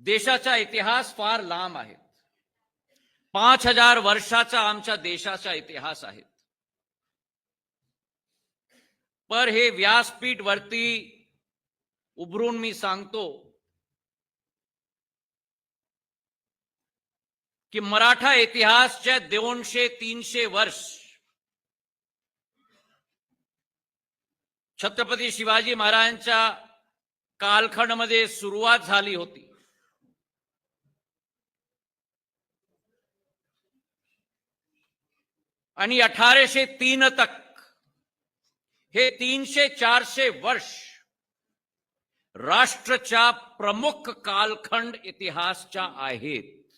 देशाचा इतिहास फार लांब आहे. पाच हजार वर्षाचा आमच्या देशाचा इतिहास आहे. पर हे व्यासपीठ वरती उभरून मी सांगतो की मराठा इतिहासच्या दोनशे तीनशे वर्ष छत्रपती शिवाजी महाराजांच्या कालखंडमध्ये सुरुवात झाली होती. आणि अठराशे तीन तक. हे तीनशे चारशे वर्ष राष्ट्रच्या प्रमुख कालखंड इतिहासच्या आहेत.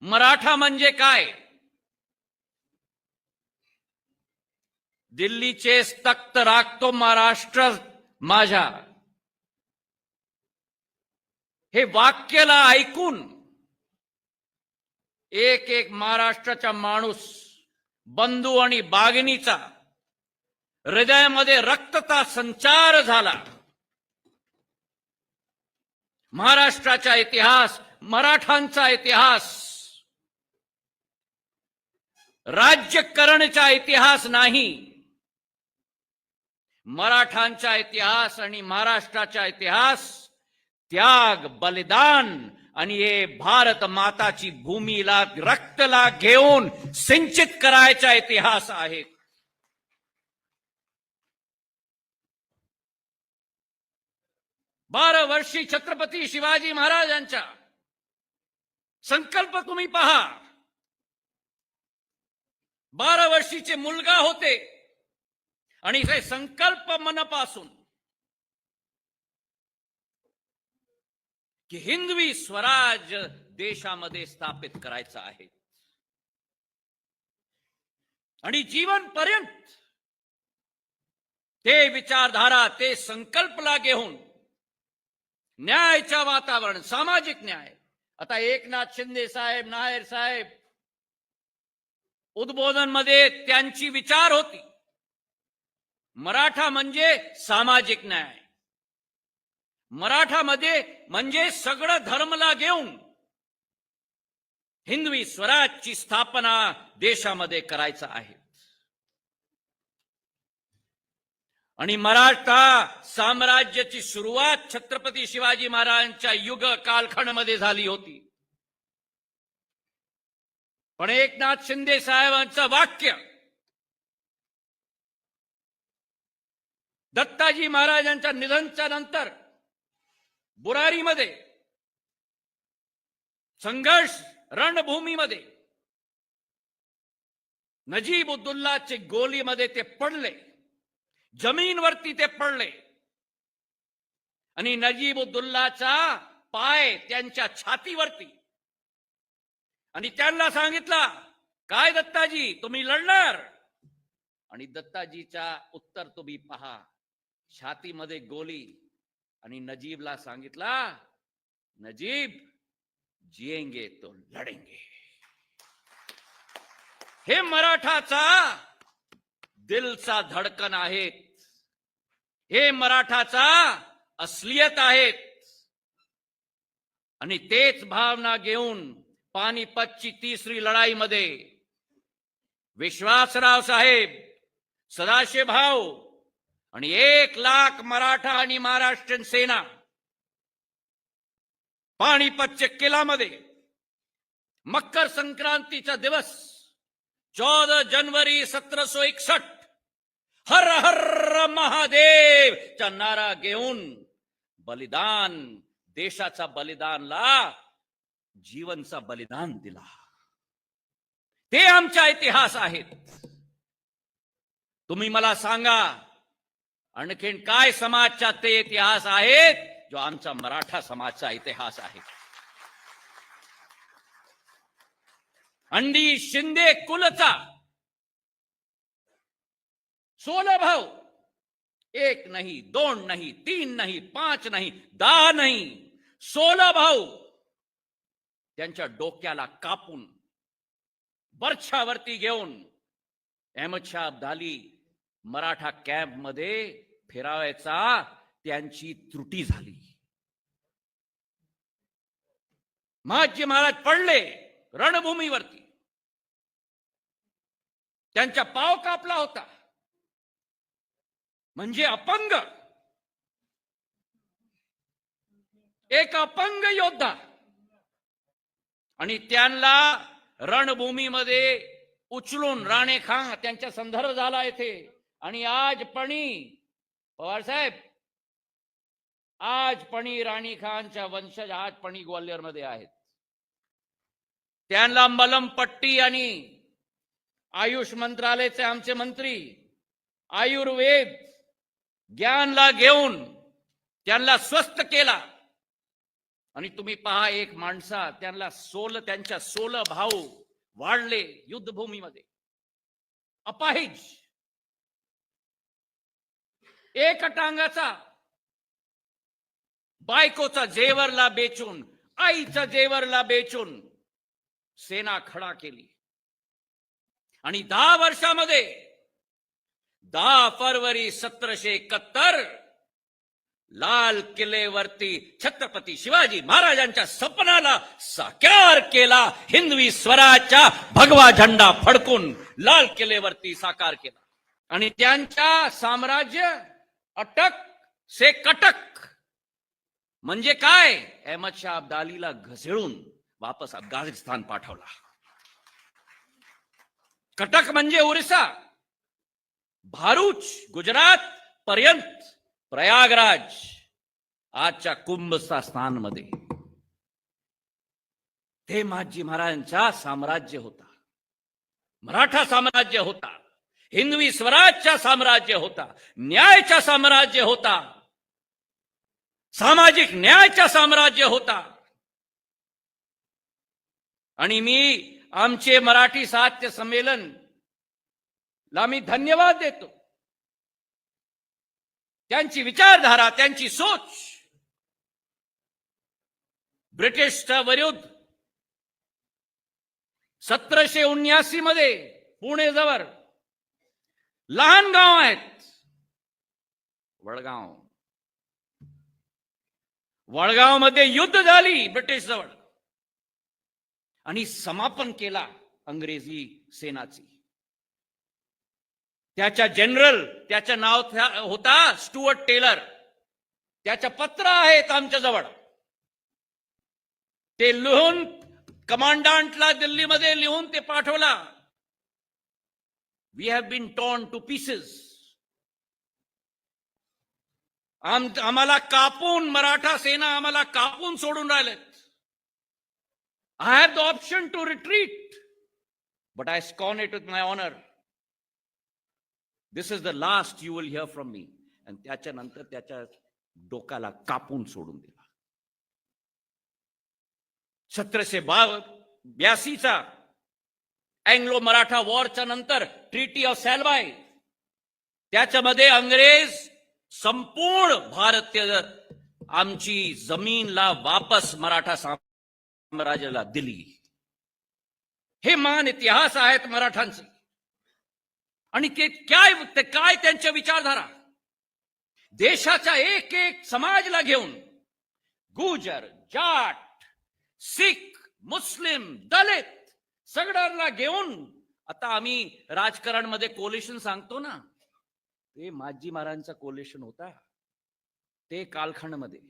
मराठा म्हणजे काय? दिल्लीचे तख्त राखतो महाराष्ट्र माझ्या. हे वाक्यला ऐकून एक एक महाराष्ट्राचा माणूस बंधू आणि बागिनीचा हृदयामध्ये रक्तता संचार झाला. महाराष्ट्राचा इतिहास मराठांचा इतिहास राज्यकरणचा इतिहास नाही. मराठांचा इतिहास आणि महाराष्ट्राचा इतिहास त्याग बलिदान आणि हे भारत माताची भूमीला रक्तला घेऊन सिंचित करायचा इतिहास आहे. बारा वर्षी छत्रपती शिवाजी महाराजांचा संकल्प तुम्ही पहा. बारा वर्षीचे मुलगा होते आणि हे संकल्प मनापासून की हिंदवी स्वराज देशामध्ये स्थापित करायचं आहे. आणि जीवनपर्यंत ते विचारधारा ते संकल्पला घेऊन न्यायाच्या वातावरण सामाजिक न्याय. आता एकनाथ शिंदे साहेब नायर साहेब उद्बोधनमध्ये त्यांची विचार होती. मराठा म्हणजे सामाजिक न्याय. मराठामध्ये म्हणजे सगळं धर्मला घेऊन हिंदवी स्वराजची स्थापना देशामध्ये करायचं आहे. आणि मराठा साम्राज्याची सुरुवात छत्रपती शिवाजी महाराजांच्या युग कालखंडमध्ये झाली होती. पण एकनाथ शिंदे साहेबांचं वाक्य दत्ताजी महाराजांच्या निधनच्या नंतर बुरारीमध्ये संघर्ष रणभूमीमध्ये नजीब उद्दुल्लाचे गोलीमध्ये ते पडले जमीनवरती ते पडले आणि नजीब उद्दुल्लाचा पाय त्यांच्या छातीवरती. आणि त्यांना सांगितला काय दत्ताजी तुम्ही लढणार? आणि दत्ताजीचा उत्तर तुम्ही पहा छातीमध्ये गोली आणि नजीबला सांगितला नजीब जिएंगे तो लढेंगे. हे मराठाचा दिलचा धडकन आहेत. हे मराठाचा असलियत आहेत. आणि तेच भावना घेऊन पानिपतची तिसरी लढाईमध्ये विश्वासराव साहेब सदाशिव भाऊ आणि एक लाख मराठा आणि महाराष्ट्रीयन सेना पाणीपतच्या किल्लामध्ये मकर संक्रांतीचा दिवस चौदा जानेवारी सतराशे एकसष्ट हर हर महादेव चा नारा घेऊन बलिदान देशाचा बलिदानला जीवनचा बलिदान दिला. ते आमचा इतिहास आहेत. तुम्ही मला सांगा आणखीन काय समाजचा ते इतिहास आहेत जो आमचा मराठा समाजचा इतिहास आहे. अंडी शिंदे कुलचा. सोलह भाऊ. एक नहीं, दोन नहीं, तीन नहीं, पाच नाही, दहा नाही. सोलह भाऊ. त्यांच्या डोक्याला कापून, बर्छावरती घेऊन, अहमद शाह अब्दाली मराठा कॅम्प मध्ये फेरावायचा त्यांची त्रुटी झाली. महाजी महाराज पडले रणभूमीवरती. त्यांचा पाव कापला होता. म्हणजे अपंग. एक अपंग योद्धा. आणि त्यांना रणभूमीमध्ये उचलून राणे खा त्यांच्या संदर्भ झाला येथे. आणि आजपणी पवार साहेब आज पणी राणी खानच्या वंशज आज पणी ग्वाल्हेरमध्ये आहेत. त्यांना मलम पट्टी आणि आयुष मंत्रालयाचे आमचे मंत्री आयुर्वेद ज्ञानला घेऊन त्यांना स्वस्थ केला. आणि तुम्ही पहा एक माणसा त्यांना सोल त्यांच्या सोल भाऊ वाढले युद्धभूमीमध्ये. अपाहिज. एक टांगाचा बायकोचा जेवरला बेचून आईचा जेवरला बेचून सेना खडा केली. आणि दहा वर्षामध्ये दहा फरवरी सतराशे एकाहत्तर लाल किल्लेवरती छत्रपती शिवाजी महाराजांच्या सपनाला साकार केला हिंदवी स्वराच्या भगवा झेंडा फडकून लाल किल्लेवरती साकार केला. आणि त्यांच्या साम्राज्य अटक से कटक. म्हणजे काय? अहमद शाह अब्दालीला घसळून वापस अफगाणिस्तान पाठवला. कटक म्हणजे ओरिसा. भारूच गुजरात पर्यंत प्रयागराज आजच्या कुंभस्था स्थानमध्ये. ते महाजी महाराजांचा साम्राज्य होता. मराठा साम्राज्य होता. हिंदवी स्वराजचा साम्राज्य होता न्यायचा साम्राज्य होता सामाजिक न्यायचा साम्राज्य होता. आणि मी आमचे मराठी साहित्य संमेलन ला मी धन्यवाद देतो. त्यांची विचारधारा त्यांची सोच ब्रिटिशच्या विरुद्ध सतराशे उन्यासी मध्ये पुणे जवळ लहान गाव आहेत. वडगाव. वडगावमध्ये युद्ध झाली ब्रिटिश जवळ आणि समापन केला अंग्रेजी सेनाची. त्याच्या जनरल त्याचं नाव होता स्टुअर्ट टेलर. त्याच्या पत्र आहेत आमच्या जवळ ते लिहून कमांडंटला दिल्लीमध्ये लिहून ते पाठवला. we have been torn to pieces आम आम्हाला कापून मराठा सेना आम्हाला कापून सोडून राहिलेत I have the option to retreat but I scorn it with my honour this is the last you will hear from me आणि त्याच्यानंतर त्याच्या डोक्याला कापून सोडून दिला सतराशे बा ब्यासीचा अँग्लो मराठा वॉरच्या नंतर ट्रिटी ऑफ सॅलवाय. त्याच्यामध्ये अंग्रेज संपूर्ण भारतीय आमची जमीनला वापस मराठा साम्राज्याला दिली. हे मान इतिहास आहेत मराठांचे. आणि ते काय ते काय त्यांच्या विचारधारा? देशाच्या एक एक समाजला घेऊन गुजर जाट सिख मुस्लिम दलित सगळ्यांना घेऊन. आता आम्ही राजकारणमध्ये कोलेशन सांगतो ना ते माजी महाराजांचा कोलेशन होता. ते कालखंडमध्ये.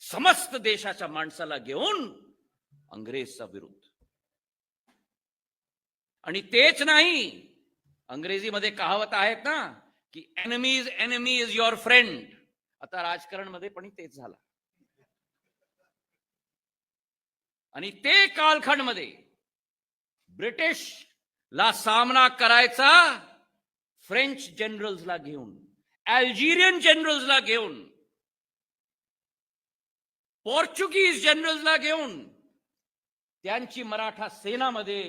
समस्त देशाच्या माणसाला घेऊन अंग्रेजचा विरोध. आणि तेच नाही अंग्रेजीमध्ये कहावत आहेत ना की enemies is enemy is your friend आता राजकारणमध्ये पण तेच झालं. आणि ते कालखंडमध्ये ब्रिटिश ला सामना करायचा फ्रेंच जनरल्सला घेऊन अल्जेरियन जनरल्सला घेऊन पोर्चुगीज जनरल्सला घेऊन त्यांची मराठा सेनामध्ये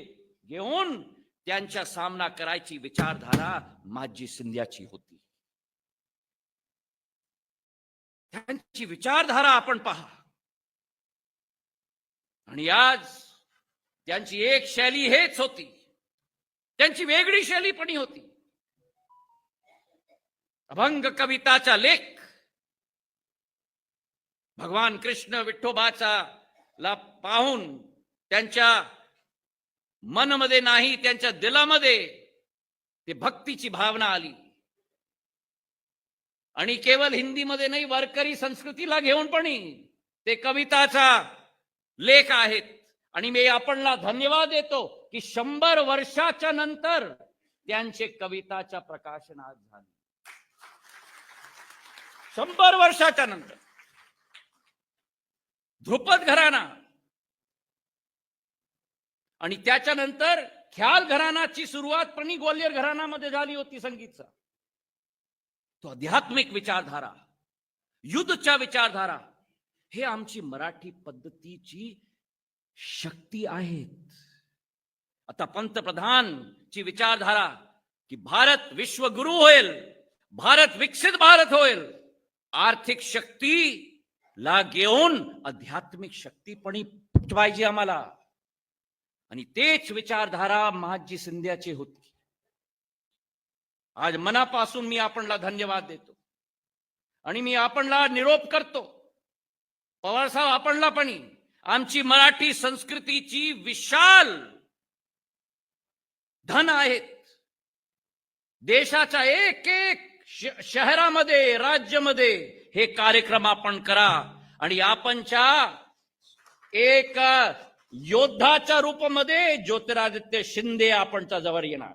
घेऊन त्यांचा सामना करायची विचारधारा माझी सिंध्याची होती. त्यांची विचारधारा आपण पहा. आणि आज त्यांची एक शैली हेच होती. त्यांची वेगळी शैली पण होती. अभंग कविताचा लेख. भगवान कृष्ण विठ्ठोबाचा ला पाहून त्यांच्या मनमध्ये नाही त्यांच्या दिलामध्ये ते भक्तीची भावना आली. आणि केवळ हिंदीमध्ये नाही वारकरी संस्कृतीला घेऊन पण ते कविताचा लेख आहेत. आणि मी आपणला धन्यवाद देतो की शंभर वर्षाच्या नंतर त्यांचे कविताच्या प्रकाशनात झाले. शंभर वर्षाच्या नंतर. ध्रुपद घराणा. आणि त्याच्यानंतर ख्याल घराण्याची सुरुवात पण ग्वाल्हेर घराण्यामध्ये झाली होती संगीतचा. तो आध्यात्मिक विचारधारा युद्धच्या विचारधारा हे आमची मराठी पद्धतीची शक्ती आहेत. आता पंतप्रधान ची विचारधारा की भारत विश्वगुरु होईल भारत विकसित भारत होईल आर्थिक शक्ती ला घेऊन आध्यात्मिक शक्ती पण पाहिजे आम्हाला. आणि तेच विचारधारा महाजी सिंध्याची होती. आज मनापासून मी आपणला धन्यवाद देतो. आणि मी आपणला निरोप करतो. पवार साहेब आपणला पण आमची मराठी संस्कृतीची विशाल धन आहेत. देशाच्या एक एक श- शहरामध्ये राज्यामध्ये हे कार्यक्रम आपण करा आणि आपणच्या एक योद्धाच्या रूपामध्ये ज्योतिरादित्य शिंदे आपणच्या जवळ येणार.